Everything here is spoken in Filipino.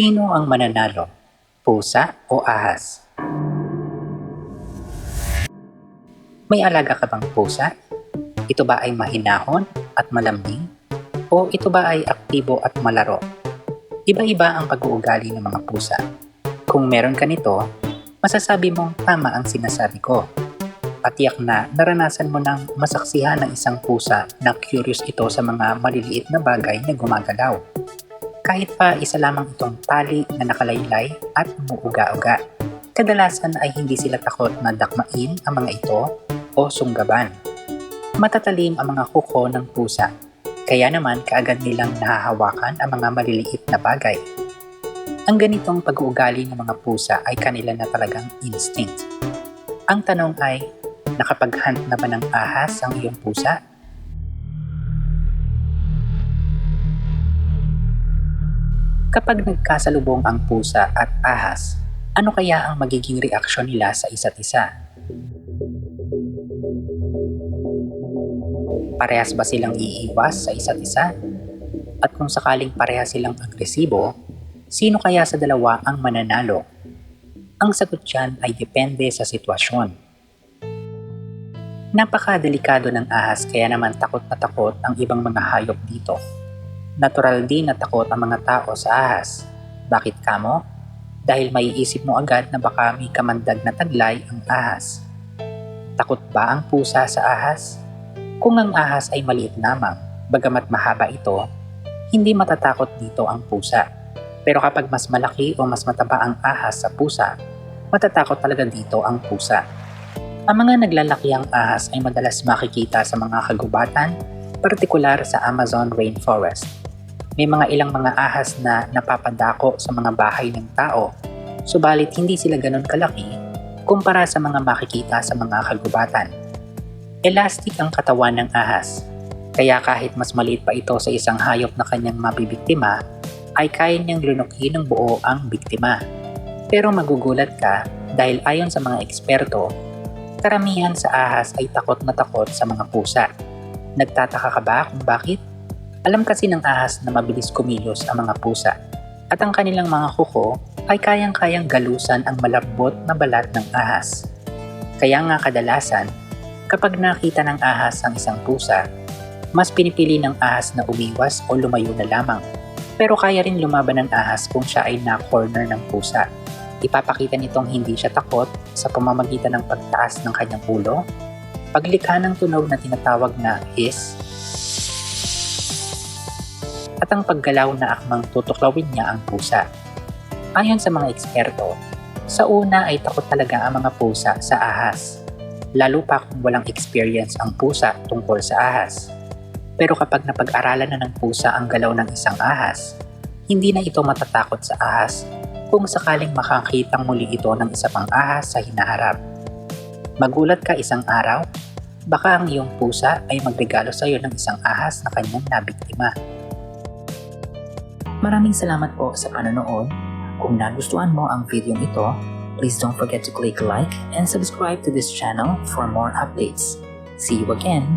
Sino ang mananalo? Pusa o ahas? May alaga ka bang pusa? Ito ba ay mahinahon at malambing? O ito ba ay aktibo at malaro? Iba-iba ang pag-uugali ng mga pusa. Kung meron ka nito, masasabi mong tama ang sinasabi ko. Patiyak na naranasan mo ng masaksihan ng isang pusa na curious ito sa mga maliliit na bagay na gumagalaw. Kahit pa isa lamang itong tali na nakalaylay at umuuga-uga. Kadalasan ay hindi sila takot na dakmain ang mga ito o sunggaban. Matatalim ang mga kuko ng pusa, kaya naman kaagad nilang nahahawakan ang mga maliliit na bagay. Ang ganitong pag-uugali ng mga pusa ay kanila na talagang instinct. Ang tanong ay, nakapag-hunt na ba ng ahas ang iyong pusa? Kapag nagkasalubong ang pusa at ahas, ano kaya ang magiging reaksyon nila sa isa't isa? Parehas ba silang iiwas sa isa't isa? At kung sakaling parehas silang agresibo, sino kaya sa dalawa ang mananalo? Ang sagot dyan ay depende sa sitwasyon. Napakadelikado ng ahas kaya naman takot na takot ang ibang mga hayop dito. Natural din na takot ang mga tao sa ahas. Bakit kamo? Dahil maiisip mo agad na baka may kamandag na taglay ang ahas. Takot ba ang pusa sa ahas? Kung ang ahas ay maliit lamang, bagamat mahaba ito, hindi matatakot dito ang pusa. Pero kapag mas malaki o mas mataba ang ahas sa pusa, matatakot talaga dito ang pusa. Ang mga naglalakiang ahas ay madalas makikita sa mga kagubatan, partikular sa Amazon rainforest. May mga ilang mga ahas na napapadako sa mga bahay ng tao, subalit hindi sila ganun kalaki kumpara sa mga makikita sa mga kagubatan. Elastic ang katawan ng ahas, kaya kahit mas maliit pa ito sa isang hayop na kanyang mabibiktima, ay kaya niyang lunukin ng buo ang biktima. Pero magugulat ka dahil ayon sa mga eksperto, karamihan sa ahas ay takot na takot sa mga pusa. Nagtataka ka ba kung bakit? Alam kasi ng ahas na mabilis kumilos ang mga pusa at ang kanilang mga kuko ay kayang-kayang galusan ang malambot na balat ng ahas. Kaya nga kadalasan, kapag nakita ng ahas ang isang pusa, mas pinipili ng ahas na umiwas o lumayo na lamang. Pero kaya rin lumaban ng ahas kung siya ay na-corner ng pusa. Ipapakita nitong hindi siya takot sa pamamagitan ng pagtaas ng kanyang ulo, paglikha ng tunog na tinatawag na hiss, ang paggalaw na akmang tutuklawin niya ang pusa. Ayon sa mga eksperto, sa una ay takot talaga ang mga pusa sa ahas, lalo pa kung walang experience ang pusa tungkol sa ahas. Pero kapag napag-aralan na ng pusa ang galaw ng isang ahas, hindi na ito matatakot sa ahas kung sakaling makakitang muli ito ng isa pang ahas sa hinaharap. Magulat ka isang araw, baka ang iyong pusa ay magregalo sa iyo ng isang ahas na kanyang nabiktima. Maraming salamat po sa panonood. Kung nagustuhan mo ang video ito, please don't forget to click like and subscribe to this channel for more updates. See you again!